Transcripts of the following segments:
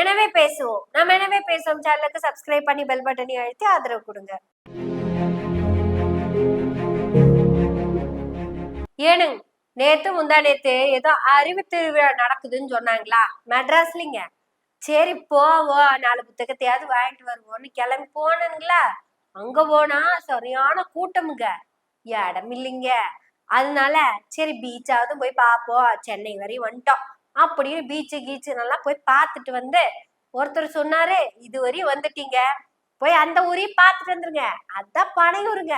எனவே பேசுவோம். நம்ம எனவே பேசுவோம். சேனலுக்கு சப்ஸ்கிரைப் பண்ணி பெல் பட்டனை அழுத்தி ஆதரவு கொடுங்க. ஏனுங்க நேத்து முந்தா நேத்து ஏதோ அறிவு திருவிழா நடக்குதுன்னு சொன்னாங்களா? மெட்ராஸ்லிங்க. சரி போவோம் நாலு புத்தகத்தையாவது வாங்கிட்டு வருவோம்னு கிளம்பி போனனுங்களா? அங்க போனா சரியான கூட்டமுங்க. இடம் இல்லைங்க. அதனால சரி பீச்சாவது போய் பார்ப்போம். சென்னை வரையும் வந்துட்டோம். அப்படின்னு பீச்சு கீச்சு நல்லா போய் பார்த்துட்டு வந்து ஒருத்தர் சொன்னாரு இது வரையும் வந்துட்டீங்க. போய் அந்த ஊரையும் பார்த்துட்டு வந்துருங்க. அதான் பனையூருங்க.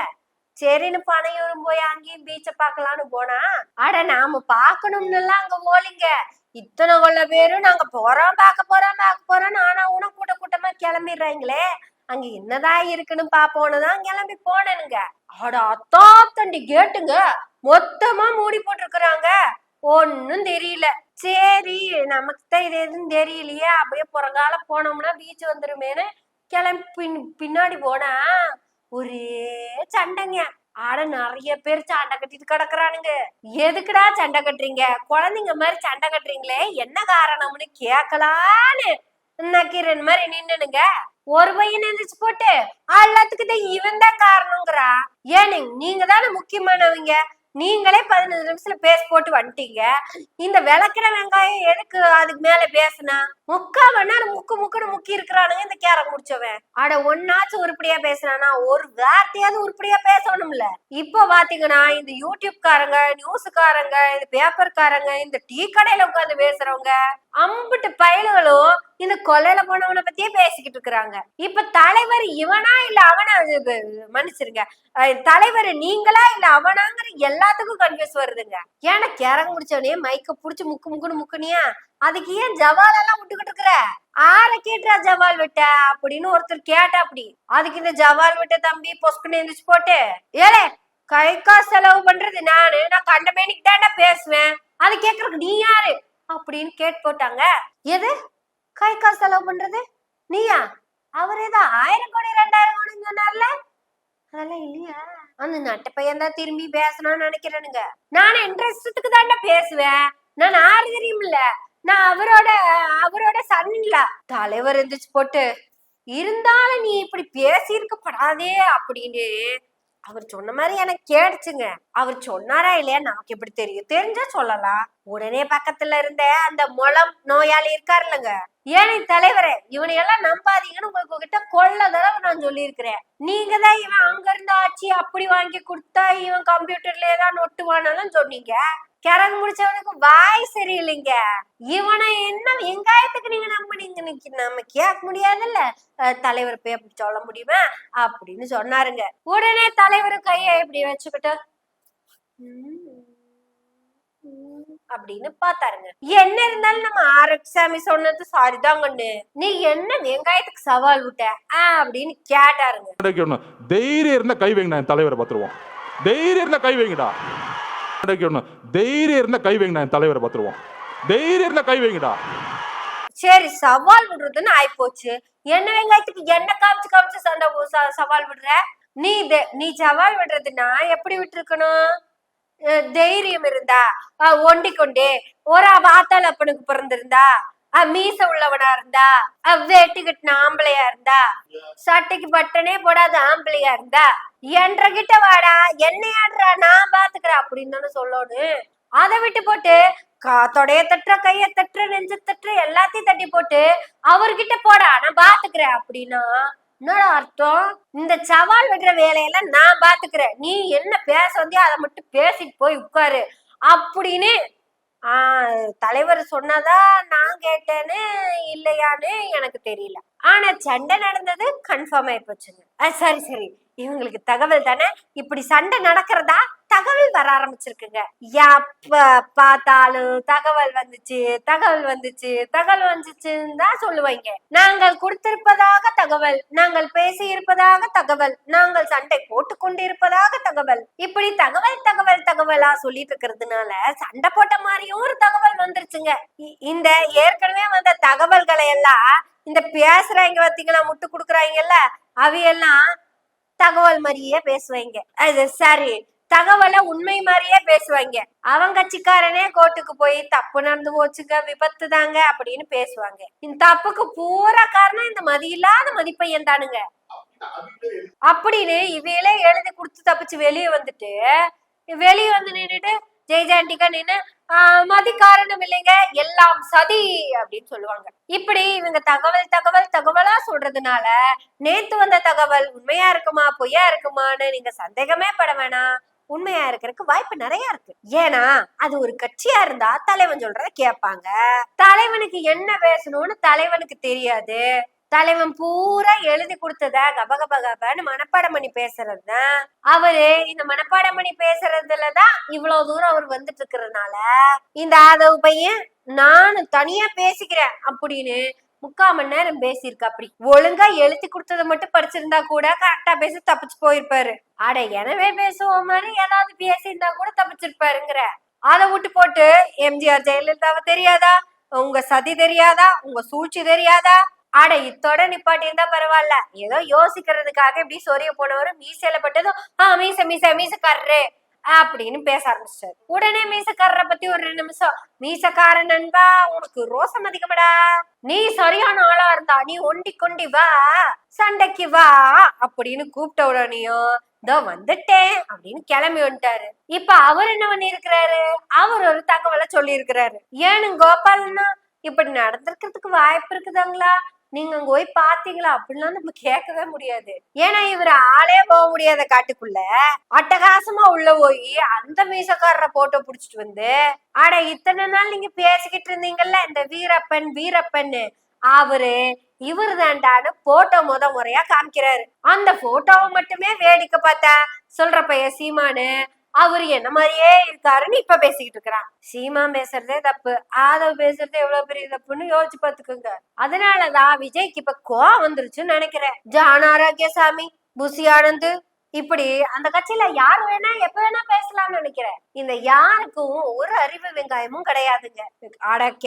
சரின்னு பனையூரும் போய் அங்கேயும் பீச்சை பார்க்கலான்னு போனா அட நாம பார்க்கணும்னு எல்லாம் அங்க போலிங்க இத்தனை கொள்ள பேரும் நாங்க போறோம் பார்க்க போறோம் பார்க்க போறோம் ஆனா உனக்கு கூட்ட கூட்டமா கிளம்பிடுறாங்களே. அங்க என்னதான் இருக்குன்னு பாப்போன்னுதான் கிளம்பி போனேனுங்க. அட அத்தாத்தண்டி கேட்டுங்க. மொத்தமா மூடி போட்டிருக்கிறாங்க. ஒன்னும் தெரியல. சரி நமக்கு தான் இது எதுவும் தெரியலையே. அப்படியே புறங்கால போனோம்னா பீச் வந்துருமேன்னு கிளம்பி பின் பின்னாடி போனா ஒரே சண்டைங்க. ஆட நிறைய பேர் சண்டை கட்டிட்டு கிடக்குறானுங்க. எதுக்குடா சண்டை கட்டுறீங்க? குழந்தைங்க மாதிரி சண்டை கட்டுறீங்களே என்ன காரணம்னு கேட்கலான்னு. நக்கீரன் மாதிரி நின்னுனுங்க. ஒரு பையன் எந்திரிச்சு போட்டு எல்லாத்துக்கிட்ட இவன் தான் காரணங்கிறா ஏனுங்க நீங்க தானே முக்கியமானவங்க. நீங்களே பதினஞ்சு நிமிஷத்துல பேச போட்டு வந்துட்டீங்க. இந்த விளக்குற வெங்காயம் எதுக்கு அதுக்கு மேல பேசுனா? முக்கா மணி முக்கு முக்குன்னு முக்கி இருக்கிறானுங்க இந்த கேரம் முடிச்சவன். அட ஒன்னாச்சும் உருப்படியா பேசுறானா ஒரு வார்த்தையாவது உருப்படியா பேசணும்ல. இப்போ பாத்தீங்கன்னா இந்த யூடியூப்காரங்க நியூஸுக்காரங்க இந்த பேப்பர்காரங்க இந்த டீ கடையில உட்காந்து பேசுறவங்க அம்பிட்டு பயல்களும் கொலையில போனவனை பத்தியே பேசிக்கிட்டு இருக்கிறாங்க. இப்ப தலைவர் இவனா இல்ல அவனா? மன்னிச்சிருங்க. தலைவர் நீங்களா இல்ல அவனாங்கிற எல்லாத்துக்கும் கன்ஃபியூஸ் வருதுங்க. ஏன்னா கிறங்க முடிச்சவனே மைக்க புடிச்சு முக்கு முக்குன்னு முக்குனியா? அதுக்கு ஏன் ஜவால் எல்லாம் விட்டுக்கிட்டு இருக்கிற? ஆற கேட்டுறா ஜவால் விட்ட அப்படின்னு ஒருத்தர் கேட்டா அப்படி. அதுக்கு இந்த ஜவால் விட்ட தம்பி பொஸ்குன்னு எந்திரிச்சு போட்டு ஏலே கை காசு செலவு பண்றது நானு நான் கண்டமேனிக்கு தானே பேசுவேன். அது கேக்குறதுக்கு நீ யாரு? அப்படின்னு கேட்டு போட்டாங்க. எது? கை காசு செலவு பண்றது? நீயா? அவர் ஏதோ ஆயிரம் கோடி ரெண்டாயிரம் கோடின்னு சொன்னார்ல? அதெல்லாம் இல்லையா? அந்த நட்ட பையன் தான் திரும்பி பேசணும்னு நினைக்கிறேனுங்க. நான் இன்ட்ரெஸ்ட்டுக்கு தாண்டா பேசுவேன். நான் ஆறு தெரியும்ல நான் அவரோட அவரோட சன்ல தலைவர் இருந்துச்சு போட்டு இருந்தாலும் நீ இப்படி பேசியிருக்கப்படாதே அப்படின்னு அவர் சொன்ன மாதிரி எனக்கு கேட்டுச்சுங்க. அவர் சொன்னாரா இல்லையா? நமக்கு எப்படி தெரியும். தெரிஞ்சா சொல்லலாம். உடனே பக்கத்துல இருந்த அந்த முளம் நோயாளி இருக்காருல்லங்க. ஏழை தலைவரே இவனை எல்லாம் நம்பாதீங்கன்னு உங்களுக்கு கிட்ட கொள்ள தடவை நான் சொல்லியிருக்கிறேன். நீங்க தான் இவன் அங்க இருந்து ஆச்சு அப்படி வாங்கி கொடுத்தா இவன் கம்ப்யூட்டர்ல ஏதாவது ஒட்டுவானாலும் சொன்னீங்க. கிறங்கு முடிச்சவனுக்கு வாய் சரியில்லைங்க. இவனை என்ன வெங்காயத்துக்கு நீங்க நம்பினீங்க இன்னைக்கு நம்ம கேட்க முடியாதுல்ல? தலைவர் போய் அப்படி சொல்ல முடியுமா? அப்படின்னு சொன்னாருங்க. உடனே தலைவர் கையை இப்படி வச்சுக்கிட்டு அப்படின்னு பார்த்தாருங்க. என்ன இருந்தாலும் நம்ம ஆரோக்கியசாமி சொன்னது சரிதாங்கன்னு நீ என்ன வெங்காயத்துக்கு சவால் விட்ட? அப்படின்னு கேட்டாருங்க. தைரியம் இருந்தா கை வைங்க தலைவரை பாத்துருவோம் தைரியம் இருந்தா கை வைங்கடா. தைரியம் இருந்தா கை வைங்கடா என் தலைவரை பார்த்துருவோம். தைரியம் இருந்தா கை வைங்கடா. சரி சவால் விடுறதுன்னு ஆயிப்போச்சு. என்ன வெங்காயத்துக்கு என்ன காமிச்சு காமிச்சு சண்டை சவால் விடுற? நீ நீ சவால் விடுறதுன்னா எப்படி விட்டுருக்கணும்? தைரியம் இருந்தா? ஒண்டி கொண்டு ஒரு வாத்தாள் அப்பனுக்கு பிறந்திருந்தா? மீச உள்ளவனா இருந்தா அஹ் ஆம்பளையா இருந்தா சட்டைக்கு பட்டனே போடாத ஆம்பளையா இருந்தா என்ற கிட்ட வாடா என்னையாடுறா நான் பாத்துக்கிறேன் அப்படின்னு தானே சொல்லணும். அதை விட்டு போட்டு கா- தொடைய தட்டுற கைய தட்டுற நெஞ்ச தட்டுற எல்லாத்தையும் தட்டி போட்டு அவர்கிட்ட போடா நான் பாத்துக்கிறேன் அப்படின்னா என்னோட அர்த்தம்? இந்த சவால் விடுற வேலையெல்லாம் நான் பாத்துக்கிறேன். நீ என்ன பேச வந்தியோ அதை மட்டும் பேசிட்டு போய் உட்காரு. அப்படின்னு தலைவர் சொன்னதா நான் கேட்டேன்னு இல்லையான்னு எனக்கு தெரியல. ஆனா சண்டை நடந்தது கன்ஃபார்ம் ஆயி போச்சுங்க. சரி சரி. இவங்களுக்கு தகவல் தானே? இப்படி சண்டை நடக்கிறதா? தகவல் வர ஆரம்பிச்சிருக்குங்க. எப்ப பார்த்தாலும் தகவல் வந்துச்சு தகவல் வந்துச்சு தகவல் வந்துச்சுன்னு தான் சொல்லுவாங்க. நாங்கள் கொடுத்திருப்பதாக தகவல் நாங்கள் பேசி இருப்பதாக தகவல் நாங்கள் சண்டை போட்டு கொண்டிருப்பதாக தகவல். இப்படி தகவல் தகவல் தகவலா சொல்லிட்டு இருக்கிறதுனால சண்டை போட்ட மாதிரியும் ஒரு தகவல் வந்துருச்சுங்க. இ- இந்த ஏற்கனவே வந்த தகவல்களை எல்லாம் இந்த பேசுறாங்க பார்த்தீங்களா முட்டு கொடுக்குறாங்கல்ல அவையெல்லாம் தகவல் மாதிரியே பேசுவாங்க. அது சரி தகவலை உண்மை மாதிரியே பேசுவாங்க. அவங்க கட்சிக்காரனே கோர்ட்டுக்கு போய் தப்பு நடந்து போச்சுங்க விபத்து தாங்க அப்படின்னு பேசுவாங்க. இந்த தப்புக்கு பூரா காரணம் இந்த மதியில்லாத மதிப்பையன் தானுங்க. அப்படின்னு இவையிலே எழுதி கொடுத்து தப்பிச்சு வெளியே வந்துட்டு வெளியே வந்து நின்னுட்டு ஜெய்ஜாண்டிக்கா நின்னு ஆஹ் மதி காரணம் இல்லைங்க எல்லாம் சதி அப்படின்னு சொல்லுவாங்க. இப்படி இவங்க தகவல் தகவல் தகவலா சொல்றதுனால நேத்து வந்த தகவல் உண்மையா இருக்குமா பொய்யா இருக்குமான்னு நீங்க சந்தேகமே பட வேணாம். உண்மையா இருக்கிறதுக்கு வாய்ப்பு நிறைய இருக்கு. ஏன்னா அது ஒரு கட்சியா இருந்தா தலைவன் சொல்றத கேட்பாங்க. தலைவனுக்கு என்ன பேசணும்னு தலைவனுக்கு தெரியாது. தலைவன் பூரா எழுதி கொடுத்தத கபகபகபன்னு கபன்னு மனப்பாடம் பண்ணி பேசுறது தான். அவரு இந்த மனப்பாடம் பண்ணி பேசுறதுலதான் இவ்வளவு தூரம் அவர் வந்துட்டு இருக்கிறதுனால இந்த ஆதவ பையன் நான் தனியா பேசிக்கிறேன் அப்படின்னு முக்கால் மணி நேரம் பேசியிருக்கா அப்படி. ஒழுங்கா எழுதி கொடுத்ததை மட்டும் படிச்சிருந்தா கூட கரெக்டா பேசி தப்பிச்சு போயிருப்பாரு. அட எனவே பேசுவோம்னு ஏதாவது பேசியிருந்தா கூட தப்பிச்சிருப்பாருங்கிற. அதை விட்டு போட்டு எம்ஜிஆர் ஜெயலலிதாவை தெரியாதா? உங்க சதி தெரியாதா? உங்க சூழ்ச்சி தெரியாதா? அட இத்தோட நிப்பாட்டி இருந்தா பரவாயில்ல. ஏதோ யோசிக்கிறதுக்காக இப்படி சொரிய போனவரும் மீசையில பட்டதும் ஆ மீச மீச மீசக்காரரு அப்படின்னு பேச ஆரம்பிச்சிட்டாரு. உடனே மீசக்காரரை பத்தி ஒரு ரெண்டு நிமிஷம் மீசக்கார நண்பா உனக்கு ரோசம் அதிகமடா. நீ சரியான ஆளா இருந்தா நீ ஒண்டி கொண்டி வா சண்டைக்கு வா அப்படின்னு கூப்பிட்ட உடனேயும் இதோ வந்துட்டேன் அப்படின்னு கிளம்பி வந்துட்டாரு. இப்ப அவர் என்ன பண்ணி இருக்கிறாரு அவர் ஒரு தகவலை சொல்லி இருக்கிறாரு ஏனு கோபாலன்னா இப்படி நடந்திருக்கிறதுக்கு வாய்ப்பு இருக்குதாங்களா? நீங்க அங்க போய் பாத்தீங்களா? அப்படிலாம் நம்ம கேட்கவே முடியாது. ஏன்னா இவர் ஆளே போக முடியாத காட்டுக்குள்ள அட்டகாசமா உள்ள போய் அந்த மீசக்காரரை போட்டோ புடிச்சிட்டு வந்து ஆட இத்தனை நாள் நீங்க பேசிக்கிட்டு இருந்தீங்கல்ல இந்த வீரப்பன் வீரப்பன்னு? அவரு இவர் தாண்டான்னு போட்டோ முத முறையா காமிக்கிறாரு. அந்த போட்டோவை மட்டுமே வேடிக்கை பார்த்தேன் சொல்ற பையன் சீமானு அவரு என்ன மாதிரியே இருக்காருன்னு இப்ப பேசிக்கிட்டு இருக்கிறான். சீமா பேசுறதே தப்பு ஆதவ் பேசுறதே எவ்வளவு பெரிய தப்புன்னு யோசிச்சு பாத்துக்கோங்க அதனாலதான் விஜய்க்கு இப்ப கோவம் வந்துருச்சுன்னு நினைக்கிறேன். ஜான் ஆரோக்கியசாமி புசி ஆனந்த் இப்படி அந்த கட்சியில யார் வேணா எப்ப வேணா பேசலாம்னு நினைக்கிறேன். இந்த யாருக்கும் ஒரு அறிவு வெங்காயமும் கிடையாதுங்க. அடக்க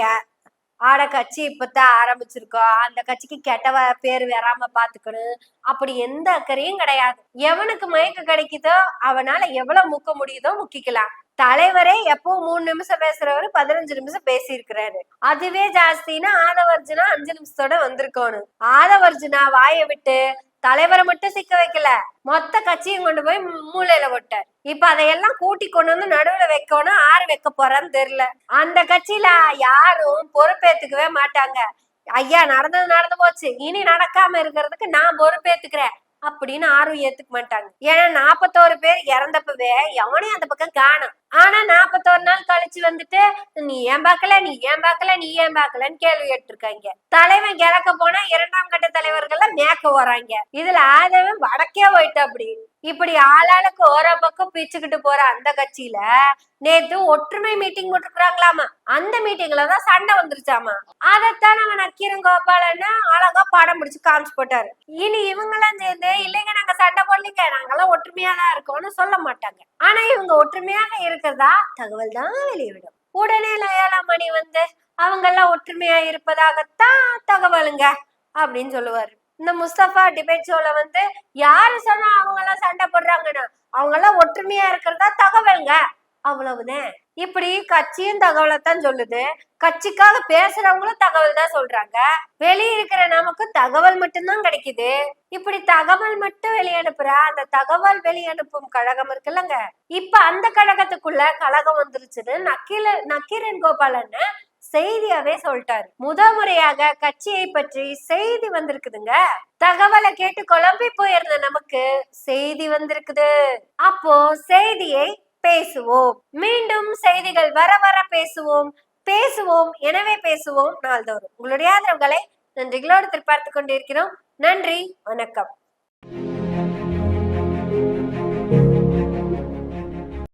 ஆட கட்சி இப்பதான் ஆரம்பிச்சிருக்கோம் அந்த கட்சிக்கு கெட்ட பேர் வராம பாத்துக்கணும் அப்படி எந்த அக்கறையும் கிடையாது. எவனுக்கு மயக்க கிடைக்குதோ அவனால எவ்வளவு முக்க முடியுதோ முக்கிக்கலாம். தலைவரே எப்போ மூணு நிமிஷம் பேசுறவரு பதினஞ்சு நிமிஷம் பேசி இருக்கிறாரு அதுவே ஜாஸ்தினா ஆதவர்ஜுனா அஞ்சு நிமிஷத்தோட வந்திருக்கணும். ஆதவர்ஜுனா வாயை விட்டு தலைவரை மட்டும் சிக்க வைக்கல. மொத்த கட்சியும் கொண்டு போய் மூலையில விட்டார் இப்ப அதையெல்லாம் கூட்டி கொண்டு வந்து நடுவுல வைக்கணும் ஆறு வைக்க போறான்னு தெரியல. அந்த கட்சியில யாரும் பொறுப்பேத்துக்கவே மாட்டாங்க. ஐயா நடந்தது நடந்து போச்சு. இனி நடக்காம இருக்கிறதுக்கு நான் பொறுப்பேத்துக்கிறேன் அப்படின்னு ஆர்வம் ஏத்துக்க மாட்டாங்க. ஏன்னா நாப்பத்தோரு பேர் இறந்தப்பவே எவனையும் அந்த பக்கம் காணும். ஆனா நாப்பத்தோரு நாள் கழிச்சு வந்துட்டு நீ ஏன் பார்க்கல? நீ ஏன் பார்க்கல? நீ ஏன் பார்க்கலன்னு கேள்வி கேட்டிருக்காங்க. தலைவன் கிழக்க போனா இரண்டாம் கட்ட தலைவர்கள்லாம் மேக்க வராங்க. இதுல ஆதவன் வடக்கே போயிட்டு அப்படி இப்படி ஆளாளுக்கு ஓர பக்கம் பிச்சுக்கிட்டு போற அந்த கட்சியில நேத்து ஒற்றுமை மீட்டிங் போட்டுருக்காங்களாமா அந்த மீட்டிங்ல தான் சண்டை வந்துருச்சாமா? அதைத்தான் நம்ம நக்கீரன் கோபாலன்னு அழகா பாடம் பிடிச்சு காமிச்சு போட்டாரு. இனி இவங்கெல்லாம் சேர்ந்து இல்லைங்க நாங்க சண்டை போடலிக்க நாங்கெல்லாம் ஒற்றுமையா தான் இருக்கோம்னு சொல்ல மாட்டாங்க. ஆனா இவங்க ஒற்றுமையாக இருக்கிறதா? தகவல் தான் வெளியிடும். உடனே லயாலாமணி வந்து அவங்க எல்லாம் ஒற்றுமையா இருப்பதாகத்தான் தகவலுங்க அப்படின்னு சொல்லுவாரு. இந்த முஸ்தபா டிபேட் ஷோல வந்து யாரு சொன்னா அவங்க எல்லாம் சண்டை போடுறாங்கன்னு? அவங்க எல்லாம் ஒற்றுமையா இருக்கிறதா தகவல்ங்க? அவ்வளவுதான் இப்படி கட்சியும் தகவலைத்தான் சொல்லுது. கட்சிக்காக பேசுறவங்களும் தகவல் தான் சொல்றாங்க. வெளியே இருக்கிற நமக்கு தகவல் மட்டும்தான் கிடைக்குது. இப்படி தகவல் மட்டும் வெளியனுப்புற அந்த தகவல் வெளியனுப்பும் கழகம் இருக்குல்லங்க. இப்ப அந்த கழகத்துக்குள்ள கழகம் வந்துருச்சுன்னு நக்கீல நக்கீரன் கோபாலன்னு செய்தியாவே சொல்லிட்டாரு. முத முறையாக கட்சியை பற்றி செய்தி வந்திருக்குதுங்க. தகவலை கேட்டு குழம்பி போயிருந்த நமக்கு செய்தி வந்திருக்குது. அப்போ செய்தியை பேசுவோம். மீண்டும் செய்திகள் வர வர பேசுவோம். பேசுவோம் எனவே பேசுவோம் நாள்தோறும். உங்களுடைய ஆதரவுகளை நன்றிகளோடு திருப்பார்த்து கொண்டிருக்கிறோம். நன்றி வணக்கம்.